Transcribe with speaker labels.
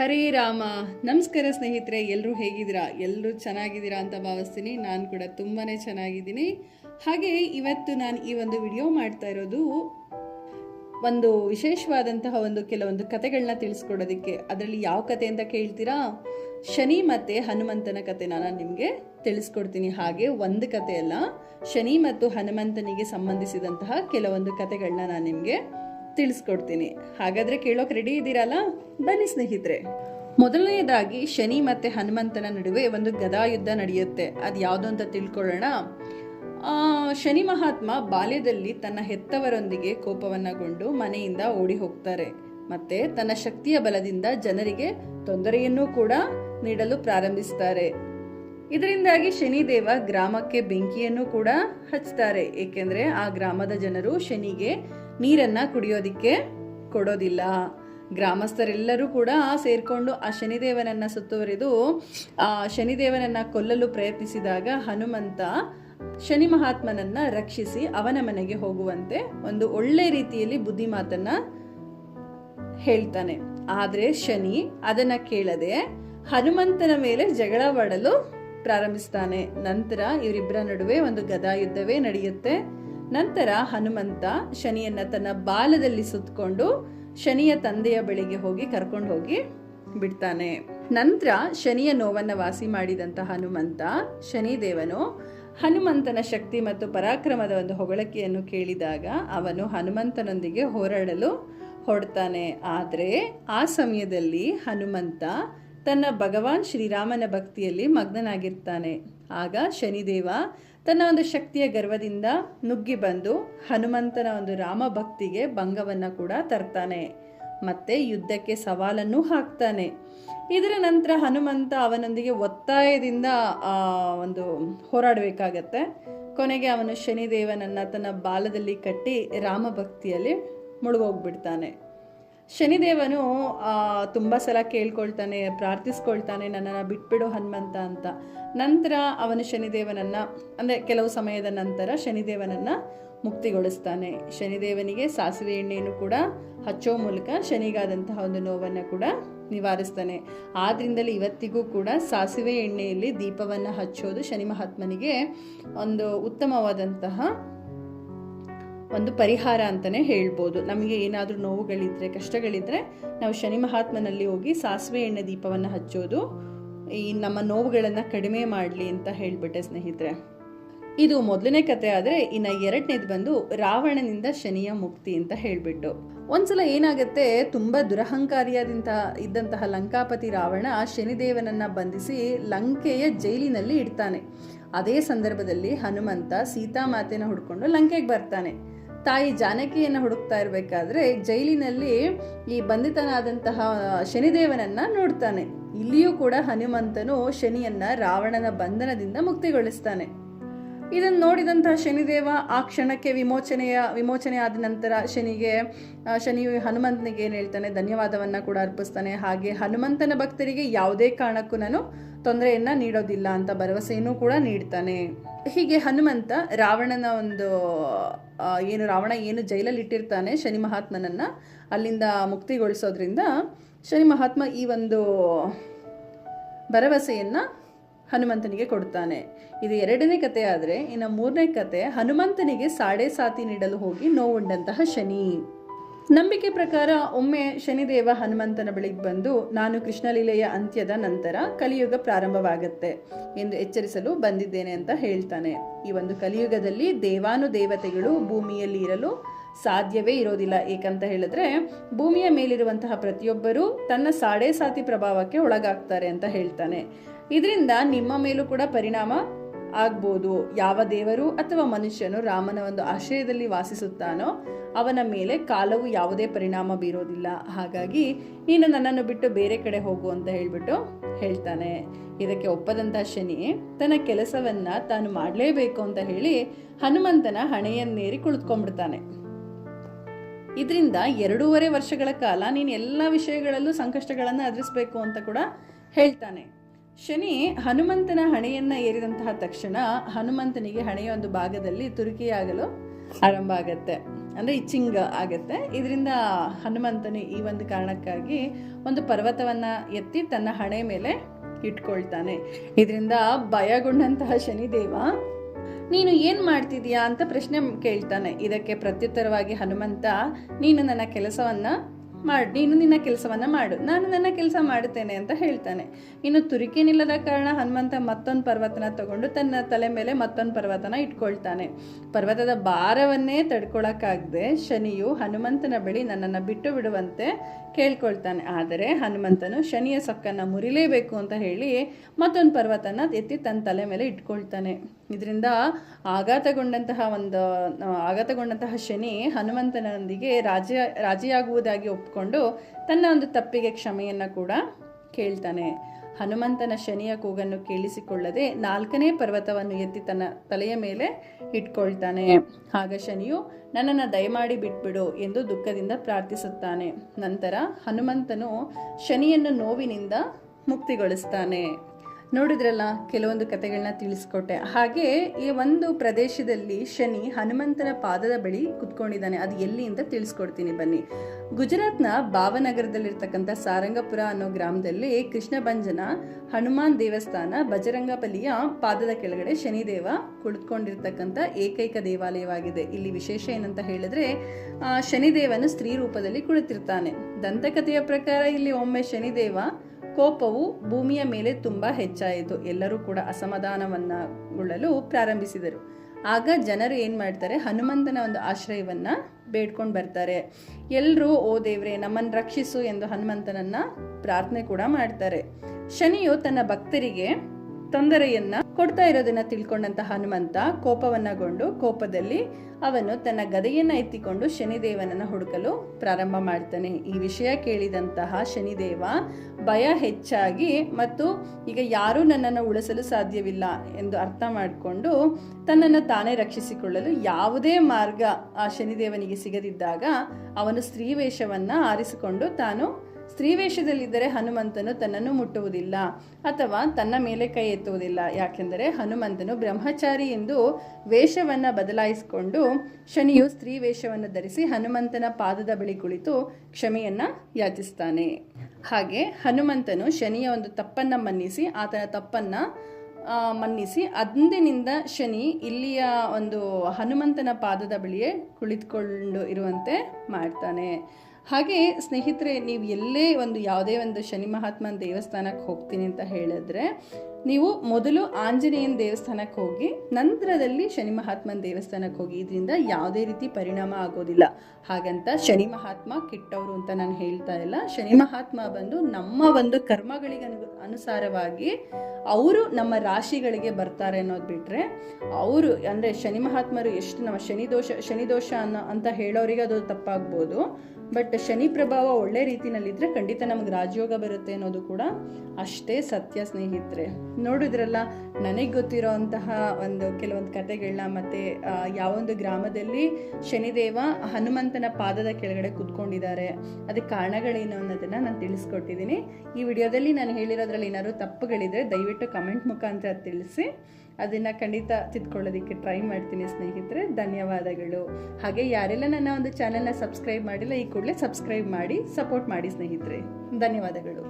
Speaker 1: ಹರೇ ರಾಮ. ನಮಸ್ಕಾರ ಸ್ನೇಹಿತರೆ ಎಲ್ಲರೂ ಹೇಗಿದ್ದೀರಾ? ಎಲ್ಲರೂ ಚೆನ್ನಾಗಿದ್ದೀರಾ ಅಂತ ಭಾವಿಸ್ತೀನಿ. ನಾನು ಕೂಡ ತುಂಬಾ ಚೆನ್ನಾಗಿದ್ದೀನಿ. ಹಾಗೆ ಇವತ್ತು ನಾನು ಈ ಒಂದು ವಿಡಿಯೋ ಮಾಡ್ತಾ ಇರೋದು ಒಂದು ವಿಶೇಷವಾದಂತಹ ಒಂದು ಕೆಲವೊಂದು ಕತೆಗಳನ್ನ ತಿಳಿಸ್ಕೊಡೋದಕ್ಕೆ. ಅದರಲ್ಲಿ ಯಾವ ಕತೆ ಅಂತ ಕೇಳ್ತೀರಾ? ಶನಿ ಮತ್ತು ಹನುಮಂತನ ಕತೆ ನಾನು ನಿಮಗೆ ತಿಳಿಸ್ಕೊಡ್ತೀನಿ. ಹಾಗೆ ಒಂದು ಕತೆ ಅಲ್ಲ, ಶನಿ ಮತ್ತು ಹನುಮಂತನಿಗೆ ಸಂಬಂಧಿಸಿದಂತಹ ಕೆಲವೊಂದು ಕತೆಗಳನ್ನ ನಾನು ನಿಮಗೆ ತಿಳಿಸ್ಕೊಡ್ತೀನಿ. ಹಾಗಾದ್ರೆ ಕೇಳೋಕೆ ರೆಡಿ ಇದ್ದೀರಲ್ಲ? ಬನ್ನಿ ಸ್ನೇಹಿತರೆ. ಮೊದಲನೆಯದಾಗಿ ಶನಿ ಮತ್ತೆ ಹನುಮಂತನ ನಡುವೆ ಒಂದು ಗದಾ ಯುದ್ಧ ನಡೆಯುತ್ತೆ. ಅದು ಯಾವುದು ಅಂತ ತಿಳ್ಕೊಳ್ಳೋಣ. ಶನಿ ಮಹಾತ್ಮ ಬಾಲ್ಯದಲ್ಲಿ ತನ್ನ ಹೆತ್ತವರೊಂದಿಗೆ ಕೋಪವನ್ನಗೊಂಡು ಮನೆಯಿಂದ ಓಡಿ ಹೋಗ್ತಾರೆ. ಮತ್ತೆ ತನ್ನ ಶಕ್ತಿಯ ಬಲದಿಂದ ಜನರಿಗೆ ತೊಂದರೆಯನ್ನೂ ಕೂಡ ನೀಡಲು ಪ್ರಾರಂಭಿಸ್ತಾರೆ. ಇದರಿಂದಾಗಿ ಶನಿದೇವ ಗ್ರಾಮಕ್ಕೆ ಬೆಂಕಿಯನ್ನು ಕೂಡ ಹಚ್ತಾರೆ. ಏಕೆಂದರೆ ಆ ಗ್ರಾಮದ ಜನರು ಶನಿಗೆ ನೀರನ್ನ ಕುಡಿಯೋದಿಕ್ಕೆ ಕೊಡೋದಿಲ್ಲ. ಗ್ರಾಮಸ್ಥರೆಲ್ಲರೂ ಕೂಡ ಸೇರಿಕೊಂಡು ಆ ಶನಿದೇವನನ್ನ ಸುತ್ತುವರಿದು, ಆ ಶನಿದೇವನನ್ನ ಕೊಲ್ಲಲು ಪ್ರಯತ್ನಿಸಿದಾಗ ಹನುಮಂತ ಶನಿ ಮಹಾತ್ಮನನ್ನ ರಕ್ಷಿಸಿ ಅವನ ಮನೆಗೆ ಹೋಗುವಂತೆ ಒಂದು ಒಳ್ಳೆ ರೀತಿಯಲ್ಲಿ ಬುದ್ಧಿ ಮಾತನ್ನ ಹೇಳ್ತಾನೆ. ಆದ್ರೆ ಶನಿ ಅದನ್ನ ಕೇಳದೆ ಹನುಮಂತನ ಮೇಲೆ ಜಗಳವಾಡಲು ಪ್ರಾರಂಭಿಸ್ತಾನೆ. ನಂತರ ಇವರಿಬ್ಬರ ನಡುವೆ ಒಂದು ಗದಾ ಯುದ್ಧವೇ ನಡೆಯುತ್ತೆ. ನಂತರ ಹನುಮಂತ ಶನಿಯನ್ನ ತನ್ನ ಬಾಲದಲ್ಲಿ ಸುತ್ತಕೊಂಡು ಶನಿಯ ತಂದೆಯ ಬಳಿಗೆ ಹೋಗಿ ಕರ್ಕೊಂಡು ಹೋಗಿ ಬಿಡ್ತಾನೆ. ನಂತರ ಶನಿಯ ನೋವನ್ನ ವಾಸಿ ಮಾಡಿದಂತ ಹನುಮಂತ, ಶನಿದೇವನು ಹನುಮಂತನ ಶಕ್ತಿ ಮತ್ತು ಪರಾಕ್ರಮದ ಒಂದು ಹೊಗಳಿಕೆಯನ್ನು ಕೇಳಿದಾಗ ಅವನು ಹನುಮಂತನೊಂದಿಗೆ ಹೋರಾಡಲು ಹೊಡ್ತಾನೆ ಆದರೆ ಆ ಸಮಯದಲ್ಲಿ ಹನುಮಂತ ತನ್ನ ಭಗವಾನ್ ಶ್ರೀರಾಮನ ಭಕ್ತಿಯಲ್ಲಿ ಮಗ್ನನಾಗಿರ್ತಾನೆ. ಆಗ ಶನಿದೇವ ತನ್ನ ಒಂದು ಶಕ್ತಿಯ ಗರ್ವದಿಂದ ನುಗ್ಗಿ ಬಂದು ಹನುಮಂತನ ಒಂದು ರಾಮ ಭಕ್ತಿಗೆ ಭಂಗವನ್ನು ಕೂಡ ತರ್ತಾನೆ. ಮತ್ತೆ ಯುದ್ಧಕ್ಕೆ ಸವಾಲನ್ನು ಹಾಕ್ತಾನೆ. ಇದರ ನಂತರ ಹನುಮಂತ ಅವನೊಂದಿಗೆ ಒತ್ತಾಯದಿಂದ ಒಂದು ಹೋರಾಡಬೇಕಾಗತ್ತೆ. ಕೊನೆಗೆ ಅವನು ಶನಿದೇವನನ್ನು ತನ್ನ ಬಾಲದಲ್ಲಿ ಕಟ್ಟಿ ರಾಮ ಭಕ್ತಿಯಲ್ಲಿ ಮುಳುಗೋಗ್ಬಿಡ್ತಾನೆ. ಶನಿದೇವನು ತುಂಬ ಸಲ ಕೇಳ್ಕೊಳ್ತಾನೆ, ಪ್ರಾರ್ಥಿಸ್ಕೊಳ್ತಾನೆ, ನನ್ನನ್ನು ಬಿಟ್ಬಿಡು ಹನುಮಂತ ಅಂತ. ನಂತರ ಅವನು ಶನಿದೇವನನ್ನು, ಅಂದರೆ ಕೆಲವು ಸಮಯದ ನಂತರ ಶನಿದೇವನನ್ನು ಮುಕ್ತಿಗೊಳಿಸ್ತಾನೆ. ಶನಿದೇವನಿಗೆ ಸಾಸಿವೆ ಎಣ್ಣೆಯನ್ನು ಕೂಡ ಹಚ್ಚೋ ಮೂಲಕ ಶನಿಗಾದಂತಹ ಒಂದು ನೋವನ್ನು ಕೂಡ ನಿವಾರಿಸ್ತಾನೆ. ಆದ್ರಿಂದಲೇ ಇವತ್ತಿಗೂ ಕೂಡ ಸಾಸಿವೆ ಎಣ್ಣೆಯಲ್ಲಿ ದೀಪವನ್ನು ಹಚ್ಚೋದು ಶನಿ ಮಹಾತ್ಮನಿಗೆ ಒಂದು ಉತ್ತಮವಾದಂತಹ ಒಂದು ಪರಿಹಾರ ಅಂತಲೇ ಹೇಳ್ಬೋದು. ನಮಗೆ ಏನಾದರೂ ನೋವುಗಳಿದ್ರೆ, ಕಷ್ಟಗಳಿದ್ರೆ ನಾವು ಶನಿ ಮಹಾತ್ಮನಲ್ಲಿ ಹೋಗಿ ಸಾಸಿವೆ ಎಣ್ಣೆ ದೀಪವನ್ನು ಹಚ್ಚೋದು, ಈ ನಮ್ಮ ನೋವುಗಳನ್ನು ಕಡಿಮೆ ಮಾಡಲಿ ಅಂತ ಹೇಳಿಬಿಟ್ಟೆ ಸ್ನೇಹಿತರೆ. ಇದು ಮೊದಲನೇ ಕತೆ ಆದರೆ ಇನ್ನು ಎರಡನೇದು ಬಂದು ರಾವಣನಿಂದ ಶನಿಯ ಮುಕ್ತಿ ಅಂತ ಹೇಳಿಬಿಟ್ಟು. ಒಂದ್ಸಲ ಏನಾಗುತ್ತೆ, ತುಂಬ ದುರಹಂಕಾರಿಯಾದಂಥ, ಇದ್ದಂತಹ ಲಂಕಾಪತಿ ರಾವಣ ಶನಿದೇವನನ್ನು ಬಂಧಿಸಿ ಲಂಕೆಯ ಜೈಲಿನಲ್ಲಿ ಇಡ್ತಾನೆ. ಅದೇ ಸಂದರ್ಭದಲ್ಲಿ ಹನುಮಂತ ಸೀತಾಮಾತೆನ ಹುಡ್ಕೊಂಡು ಲಂಕೆಗೆ ಬರ್ತಾನೆ. ತಾಯಿ ಜಾನಕಿಯನ್ನ ಹುಡುಕ್ತಾ ಇರಬೇಕಾದ್ರೆ ಜೈಲಿನಲ್ಲಿ ಈ ಬಂಧಿತನಾದಂತಹ ಶನಿದೇವನನ್ನ ನೋಡ್ತಾನೆ. ಇಲ್ಲಿಯೂ ಕೂಡ ಹನುಮಂತನು ಶನಿಯನ್ನ ರಾವಣನ ಬಂಧನದಿಂದ ಮುಕ್ತಿಗೊಳಿಸ್ತಾನೆ. ಇದನ್ನು ನೋಡಿದಂತಹ ಶನಿದೇವ ಆ ಕ್ಷಣಕ್ಕೆ ವಿಮೋಚನೆಯ, ವಿಮೋಚನೆ ಆದ ನಂತರ ಶನಿಗೆ ಶನಿ ಹನುಮಂತನಿಗೆ ಏನು ಹೇಳ್ತಾನೆ, ಧನ್ಯವಾದವನ್ನ ಕೂಡ ಅರ್ಪಿಸ್ತಾನೆ. ಹಾಗೆ ಹನುಮಂತನ ಭಕ್ತರಿಗೆ ಯಾವುದೇ ಕಾರಣಕ್ಕೂ ನಾನು ತೊಂದರೆಯನ್ನ ನೀಡೋದಿಲ್ಲ ಅಂತ ಭರವಸೆಯನ್ನು ಕೂಡ ನೀಡ್ತಾನೆ. ಹೀಗೆ ಹನುಮಂತ ರಾವಣನ ಒಂದು ಏನು ರಾವಣ ಏನು ಜೈಲಲ್ಲಿ ಇಟ್ಟಿರ್ತಾನೆ ಶನಿ ಮಹಾತ್ಮನನ್ನ ಅಲ್ಲಿಂದ ಮುಕ್ತಿಗೊಳಿಸೋದ್ರಿಂದ ಶನಿ ಮಹಾತ್ಮ ಈ ಒಂದು ಭರವಸೆಯನ್ನ ಹನುಮಂತನಿಗೆ ಕೊಡ್ತಾನೆ ಇದು ಎರಡನೇ ಕತೆ ಆದರೆ, ಇನ್ನು ಮೂರನೇ ಕತೆ, ಹನುಮಂತನಿಗೆ ಸಾಡೆ ಸಾತಿ ನೀಡಲು ಹೋಗಿ ನೋವುಂಡಂತಹ ಶನಿ. ನಂಬಿಕೆ ಪ್ರಕಾರ ಒಮ್ಮೆ ಶನಿದೇವ ಹನುಮಂತನ ಬಳಿಗೆ ಬಂದು, ನಾನು ಕೃಷ್ಣಲೀಲೆಯ ಅಂತ್ಯದ ನಂತರ ಕಲಿಯುಗ ಪ್ರಾರಂಭವಾಗುತ್ತೆ, ಎಂದು ಎಚ್ಚರಿಸಲು ಬಂದಿದ್ದೇನೆ ಅಂತ ಹೇಳ್ತಾನೆ. ಈ ಒಂದು ಕಲಿಯುಗದಲ್ಲಿ ದೇವಾನು ದೇವತೆಗಳು ಭೂಮಿಯಲ್ಲಿ ಇರಲು ಸಾಧ್ಯವೇ ಇರೋದಿಲ್ಲ. ಏಕಂತ ಹೇಳಿದ್ರೆ, ಭೂಮಿಯ ಮೇಲಿರುವಂತಹ ಪ್ರತಿಯೊಬ್ಬರೂ ತನ್ನ ಸಾಡೆ ಸಾತಿ ಪ್ರಭಾವಕ್ಕೆ ಒಳಗಾಗ್ತಾರೆ ಅಂತ ಹೇಳ್ತಾನೆ. ಇದರಿಂದ ನಿಮ್ಮ ಮೇಲೂ ಕೂಡ ಪರಿಣಾಮ ಆಗ್ಬೋದು. ಯಾವ ದೇವರು ಅಥವಾ ಮನುಷ್ಯನು ರಾಮನ ಒಂದು ಆಶ್ರಯದಲ್ಲಿ ವಾಸಿಸುತ್ತಾನೋ ಅವನ ಮೇಲೆ ಕಾಲವು ಯಾವುದೇ ಪರಿಣಾಮ ಬೀರೋದಿಲ್ಲ. ಹಾಗಾಗಿ ನೀನು ನನ್ನನ್ನು ಬಿಟ್ಟು ಬೇರೆ ಕಡೆ ಹೋಗು ಅಂತ ಹೇಳ್ಬಿಟ್ಟು ಹೇಳ್ತಾನೆ. ಇದಕ್ಕೆ ಒಪ್ಪದಂತಹ ಶನಿ, ತನ್ನ ಕೆಲಸವನ್ನ ತಾನು ಮಾಡಲೇಬೇಕು ಅಂತ ಹೇಳಿ ಹನುಮಂತನ ಹಣೆಯನ್ನೇರಿ ಕುಳಿತುಕೊಂಡ್ಬಿಡ್ತಾನೆ. ಇದರಿಂದ ಎರಡೂವರೆ ವರ್ಷಗಳ ಕಾಲ ನೀನು ಎಲ್ಲ ವಿಷಯಗಳಲ್ಲೂ ಸಂಕಷ್ಟಗಳನ್ನು ಎದುರಿಸಬೇಕು ಅಂತ ಕೂಡ ಹೇಳ್ತಾನೆ. ಶನಿ ಹನುಮಂತನ ಹಣೆಯನ್ನ ಏರಿದಂತಹ ತಕ್ಷಣ ಹನುಮಂತನಿಗೆ ಹಣೆಯ ಒಂದು ಭಾಗದಲ್ಲಿ ತುರುಕಿಯಾಗಲು ಆರಂಭ ಆಗತ್ತೆ. ಅಂದರೆ ಇಚ್ಚಿಂಗ್ ಆಗುತ್ತೆ. ಇದರಿಂದ ಹನುಮಂತನು ಈ ಒಂದು ಕಾರಣಕ್ಕಾಗಿ ಒಂದು ಪರ್ವತವನ್ನು ಎತ್ತಿ ತನ್ನ ಹಣೆ ಮೇಲೆ ಇಟ್ಕೊಳ್ತಾನೆ. ಇದರಿಂದ ಭಯಗೊಂಡಂತಹ ಶನಿದೇವ, ನೀನು ಏನು ಮಾಡ್ತಿದೀಯಾ ಅಂತ ಪ್ರಶ್ನೆ ಕೇಳ್ತಾನೆ. ಇದಕ್ಕೆ ಪ್ರತ್ಯುತ್ತರವಾಗಿ ಹನುಮಂತ, ನೀನು ನನ್ನ ಕೆಲಸವನ್ನು ಮಾಡು, ನೀನು ನಿನ್ನ ಕೆಲಸವನ್ನು ಮಾಡು, ನಾನು ನನ್ನ ಕೆಲಸ ಮಾಡುತ್ತೇನೆ ಅಂತ ಹೇಳ್ತಾನೆ. ಇನ್ನು ತುರಿಕೇನಿಲ್ಲದ ಕಾರಣ ಹನುಮಂತ ಮತ್ತೊಂದು ಪರ್ವತನ ತಗೊಂಡು ತನ್ನ ತಲೆ ಮೇಲೆ ಮತ್ತೊಂದು ಪರ್ವತನ ಇಟ್ಕೊಳ್ತಾನೆ. ಪರ್ವತದ ಭಾರವನ್ನೇ ತಡ್ಕೊಳಕ್ಕಾಗದೆ ಶನಿಯು ಹನುಮಂತನ ಬಳಿ ನನ್ನನ್ನು ಬಿಟ್ಟು ಬಿಡುವಂತೆ ಕೇಳ್ಕೊಳ್ತಾನೆ. ಆದರೆ ಹನುಮಂತನು ಶನಿಯ ಸೊಕ್ಕನ್ನು ಮುರಿಲೇಬೇಕು ಅಂತ ಹೇಳಿ ಮತ್ತೊಂದು ಪರ್ವತನ ಎತ್ತಿ ತನ್ನ ತಲೆ ಮೇಲೆ ಇಟ್ಕೊಳ್ತಾನೆ. ಇದರಿಂದ ಆಘಾತಗೊಂಡಂತಹ ಒಂದು, ಆಘಾತಗೊಂಡಂತಹ ಶನಿ ಹನುಮಂತನೊಂದಿಗೆ ರಾಜ ರಾಜಿಯಾಗುವುದಾಗಿ ಒಪ್ಕೊಂಡು ತನ್ನ ಒಂದು ತಪ್ಪಿಗೆ ಕ್ಷಮೆಯನ್ನು ಕೂಡ ಕೇಳ್ತಾನೆ. ಹನುಮಂತನ ಶನಿಯ ಕೂಗನ್ನು ಕೇಳಿಸಿಕೊಳ್ಳದೆ ನಾಲ್ಕನೇ ಪರ್ವತವನ್ನು ಎತ್ತಿ ತನ್ನ ತಲೆಯ ಮೇಲೆ ಇಟ್ಕೊಳ್ತಾನೆ. ಆಗ ಶನಿಯು, ನನ್ನನ್ನು ದಯಮಾಡಿ ಬಿಟ್ಬಿಡು ಎಂದು ದುಃಖದಿಂದ ಪ್ರಾರ್ಥಿಸುತ್ತಾನೆ. ನಂತರ ಹನುಮಂತನು ಶನಿಯನ್ನು ನೋವಿನಿಂದ ಮುಕ್ತಿಗೊಳಿಸ್ತಾನೆ. ನೋಡಿದ್ರಲ್ಲ ಕೆಲವೊಂದು ಕಥೆಗಳನ್ನ ತಿಳಿಸ್ಕೊಟ್ಟೆ. ಹಾಗೆ ಈ ಒಂದು ಪ್ರದೇಶದಲ್ಲಿ ಶನಿ ಹನುಮಂತನ ಪಾದದ ಬಳಿ ಕುತ್ಕೊಂಡಿದ್ದಾನೆ. ಅದು ಎಲ್ಲಿ ಅಂತ ತಿಳಿಸ್ಕೊಡ್ತೀನಿ ಬನ್ನಿ. ಗುಜರಾತ್ನ ಭಾವನಗರದಲ್ಲಿರ್ತಕ್ಕಂಥ ಸಾರಂಗಪುರ ಅನ್ನೋ ಗ್ರಾಮದಲ್ಲಿ ಕೃಷ್ಣ ಭಂಜನ ಹನುಮಾನ್ ದೇವಸ್ಥಾನ ಬಜರಂಗ ಬಲಿಯ ಪಾದದ ಕೆಳಗಡೆ ಶನಿದೇವ ಕುಳಿತುಕೊಂಡಿರ್ತಕ್ಕಂಥ ಏಕೈಕ ದೇವಾಲಯವಾಗಿದೆ. ಇಲ್ಲಿ ವಿಶೇಷ ಏನಂತ ಹೇಳಿದ್ರೆ ಶನಿದೇವನು ಸ್ತ್ರೀ ರೂಪದಲ್ಲಿ ಕುಳಿತಿರ್ತಾನೆ. ದಂತಕಥೆಯ ಪ್ರಕಾರ ಇಲ್ಲಿ ಒಮ್ಮೆ ಶನಿದೇವ ಕೋಪವು ಭೂಮಿಯ ಮೇಲೆ ತುಂಬ ಹೆಚ್ಚಾಯಿತು. ಎಲ್ಲರೂ ಕೂಡ ಅಸಮಾಧಾನವನ್ನಗೊಳ್ಳಲು ಪ್ರಾರಂಭಿಸಿದರು. ಆಗ ಜನರು ಏನು ಮಾಡ್ತಾರೆ? ಹನುಮಂತನ ಒಂದು ಆಶ್ರಯವನ್ನ ಬೇಡ್ಕೊಂಡು ಬರ್ತಾರೆ. ಎಲ್ಲರೂ ಓ ದೇವ್ರೆ ನಮ್ಮನ್ನು ರಕ್ಷಿಸು ಎಂದು ಹನುಮಂತನನ್ನ ಪ್ರಾರ್ಥನೆ ಕೂಡ ಮಾಡ್ತಾರೆ. ಶನಿಯು ತನ್ನ ಭಕ್ತರಿಗೆ ತೊಂದರೆಯನ್ನ ಕೊಡ್ತಾ ಇರೋದನ್ನ ತಿಳ್ಕೊಂಡಂತ ಹನುಮಂತ ಕೋಪವನ್ನಗೊಂಡು ಕೋಪದಲ್ಲಿ ಅವನು ತನ್ನ ಗದೆಯನ್ನ ಎತ್ತಿಕೊಂಡು ಶನಿದೇವನನ್ನು ಹುಡುಕಲು ಪ್ರಾರಂಭ ಮಾಡ್ತಾನೆ. ಈ ವಿಷಯ ಕೇಳಿದಂತಹ ಶನಿದೇವ ಭಯ ಹೆಚ್ಚಾಗಿ ಮತ್ತು ಈಗ ಯಾರೂ ನನ್ನನ್ನು ಉಳಿಸಲು ಸಾಧ್ಯವಿಲ್ಲ ಎಂದು ಅರ್ಥ ಮಾಡಿಕೊಂಡು ತನ್ನನ್ನು ತಾನೇ ರಕ್ಷಿಸಿಕೊಳ್ಳಲು ಯಾವುದೇ ಮಾರ್ಗ ಆ ಶನಿದೇವನಿಗೆ ಸಿಗದಿದ್ದಾಗ ಅವನು ಸ್ತ್ರೀ ವೇಷವನ್ನ ಆರಿಸಿಕೊಂಡು ತಾನು ಸ್ತ್ರೀ ವೇಷದಲ್ಲಿದ್ದರೆ ಹನುಮಂತನು ತನ್ನನ್ನು ಮುಟ್ಟುವುದಿಲ್ಲ ಅಥವಾ ತನ್ನ ಮೇಲೆ ಕೈ ಎತ್ತುವುದಿಲ್ಲ. ಯಾಕೆಂದರೆ ಹನುಮಂತನು ಬ್ರಹ್ಮಚಾರಿ ಎಂದು ವೇಷವನ್ನು ಬದಲಾಯಿಸಿಕೊಂಡು ಶನಿಯು ಸ್ತ್ರೀ ವೇಷವನ್ನು ಧರಿಸಿ ಹನುಮಂತನ ಪಾದದ ಬಳಿ ಕುಳಿತು ಕ್ಷಮೆಯನ್ನು ಯಾಚಿಸ್ತಾನೆ. ಹಾಗೆ ಹನುಮಂತನು ಶನಿಯ ಒಂದು ತಪ್ಪನ್ನು ಮನ್ನಿಸಿ ಆತನ ತಪ್ಪನ್ನ ಮನ್ನಿಸಿ, ಅಂದಿನಿಂದ ಶನಿ ಇಲ್ಲಿಯ ಒಂದು ಹನುಮಂತನ ಪಾದದ ಬಳಿಯೇ ಕುಳಿತುಕೊಂಡು ಇರುವಂತೆ ಮಾಡ್ತಾನೆ. ಹಾಗೆ ಸ್ನೇಹಿತರೆ, ನೀವು ಎಲ್ಲೇ ಒಂದು ಯಾವುದೇ ಒಂದು ಶನಿ ಮಹಾತ್ಮನ ದೇವಸ್ಥಾನಕ್ಕೆ ಹೋಗ್ತೀನಿ ಅಂತ ಹೇಳಿದ್ರೆ ನೀವು ಮೊದಲು ಆಂಜನೇಯನ ದೇವಸ್ಥಾನಕ್ಕೆ ಹೋಗಿ, ನಂತರದಲ್ಲಿ ಶನಿ ಮಹಾತ್ಮನ ದೇವಸ್ಥಾನಕ್ಕೆ ಹೋಗಿ, ಇದರಿಂದ ಯಾವುದೇ ರೀತಿ ಪರಿಣಾಮ ಆಗೋದಿಲ್ಲ. ಹಾಗಂತ ಶನಿ ಮಹಾತ್ಮ ಕೆಟ್ಟವರು ಅಂತ ನಾನು ಹೇಳ್ತಾ ಇಲ್ಲ. ಶನಿ ಮಹಾತ್ಮ ಬಂದು ನಮ್ಮ ಒಂದು ಕರ್ಮಗಳಿಗೆ ಅನು, ಅನುಸಾರವಾಗಿ ಅವರು ನಮ್ಮ ರಾಶಿಗಳಿಗೆ ಬರ್ತಾರೆ ಅನ್ನೋದು ಬಿಟ್ಟರೆ ಅವರು ಅಂದರೆ ಶನಿ ಮಹಾತ್ಮರು ಎಷ್ಟು ನಮ್ಮ ಶನಿ ದೋಷ ಶನಿ ದೋಷ ಅನ್ನೋ, ಅಂತ ಹೇಳೋರಿಗೆ ಅದು ತಪ್ಪಾಗ್ಬೋದು. ಬಟ್ ಶನಿ ಪ್ರಭಾವ ಒಳ್ಳೆ ರೀತಿನಲ್ಲಿದ್ದರೆ ಖಂಡಿತ ನಮ್ಗೆ ರಾಜಯೋಗ ಬರುತ್ತೆ ಅನ್ನೋದು ಕೂಡ ಅಷ್ಟೇ ಸತ್ಯ ಸ್ನೇಹಿತರೆ. ನೋಡಿದ್ರಲ್ಲ, ನನಗೆ ಗೊತ್ತಿರೋ ಅಂತಹ ಒಂದು ಕೆಲವೊಂದು ಕತೆಗಳನ್ನ ಮತ್ತು ಯಾವೊಂದು ಗ್ರಾಮದಲ್ಲಿ ಶನಿದೇವ ಹನುಮಂತನ ಪಾದದ ಕೆಳಗಡೆ ಕುತ್ಕೊಂಡಿದ್ದಾರೆ. ಅದಕ್ಕೆ ಕಾರಣಗಳೇನು ಅನ್ನೋದನ್ನು ನಾನು ತಿಳಿಸ್ಕೊಟ್ಟಿದ್ದೀನಿ ಈ ವಿಡಿಯೋದಲ್ಲಿ ನಾನು ಹೇಳಿರೋದ್ರಲ್ಲಿ ಏನಾದ್ರು ತಪ್ಪುಗಳಿದ್ರೆ ದಯವಿಟ್ಟು ಕಮೆಂಟ್ ಮುಖಾಂತರ ತಿಳಿಸಿ. ಅದನ್ನು ಖಂಡಿತ ತಿದ್ಕೊಳ್ಳೋದಕ್ಕೆ ಟ್ರೈ ಮಾಡ್ತೀನಿ ಸ್ನೇಹಿತರೆ. ಧನ್ಯವಾದಗಳು. ಹಾಗೆ ಯಾರೆಲ್ಲ ನನ್ನ ಒಂದು ಚಾನಲ್ನ ಸಬ್ಸ್ಕ್ರೈಬ್ ಮಾಡಿಲ್ಲ, ಈ ಕೂಡಲೇ ಸಬ್ಸ್ಕ್ರೈಬ್ ಮಾಡಿ ಸಪೋರ್ಟ್ ಮಾಡಿ ಸ್ನೇಹಿತರೆ. ಧನ್ಯವಾದಗಳು.